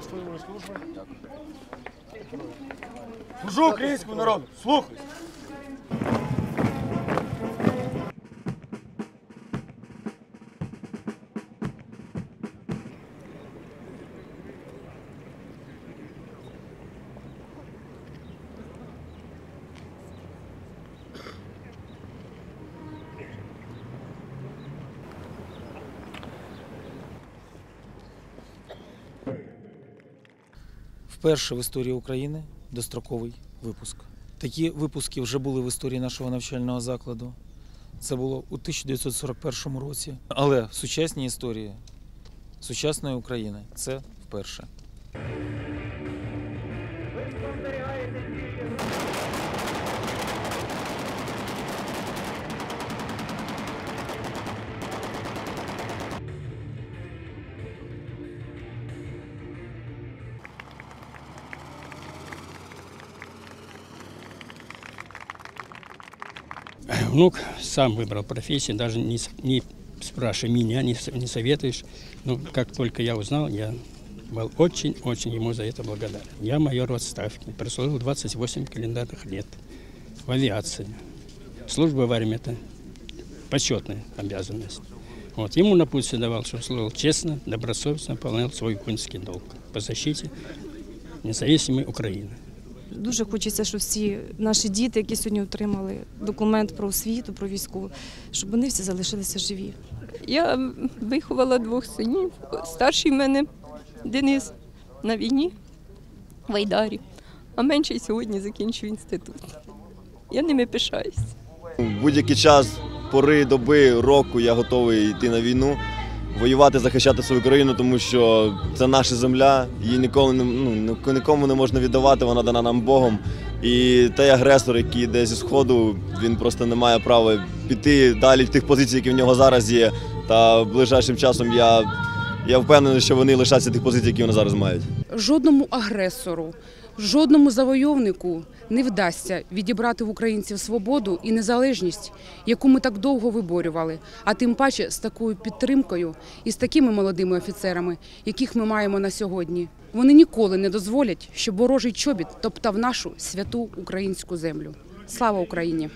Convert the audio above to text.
Щасливої служби. Служу українському народу. Слухай. Вперше в історії України достроковий випуск. Такі випуски вже були в історії нашого навчального закладу. Це було у 1941 році. Але в сучасній історії сучасної України це вперше. Внук сам выбрал профессию, даже не, не спрашивая меня, не, не советуешь. Ну, как только я узнал, я был очень-очень ему за это благодарен. Я майор в отставке, прослужил 28 календарных лет в авиации. Служба в армии – это почетная обязанность. Вот, ему напутствие давал, что служил честно, добросовестно, выполнял свой воинский долг по защите независимой Украины. Дуже хочеться, щоб всі наші діти, які сьогодні отримали документ про освіту, про військову, щоб вони всі залишилися живі. Я виховала двох синів. Старший в мене Денис на війні в Айдарі, а менший сьогодні закінчив інститут. Я ними пишаюсь. В будь-який час, пори, доби, року я готовий йти на війну, воювати, захищати свою країну, тому що це наша земля, її ніколи не, ну, нікому не можна віддавати, вона дана нам Богом. І той агресор, який йде зі сходу, він просто не має права піти далі в тих позицій, які в нього зараз є. Та ближайшим часом я, я впевнений, що вони лишаться тих позицій, які вони зараз мають. жодному агресору, жодному завойовнику не вдасться відібрати в українців свободу і незалежність, яку ми так довго виборювали, а тим паче з такою підтримкою і з такими молодими офіцерами, яких ми маємо на сьогодні. Вони ніколи не дозволять, щоб ворожий чобіт топтав нашу святу українську землю. Слава Україні!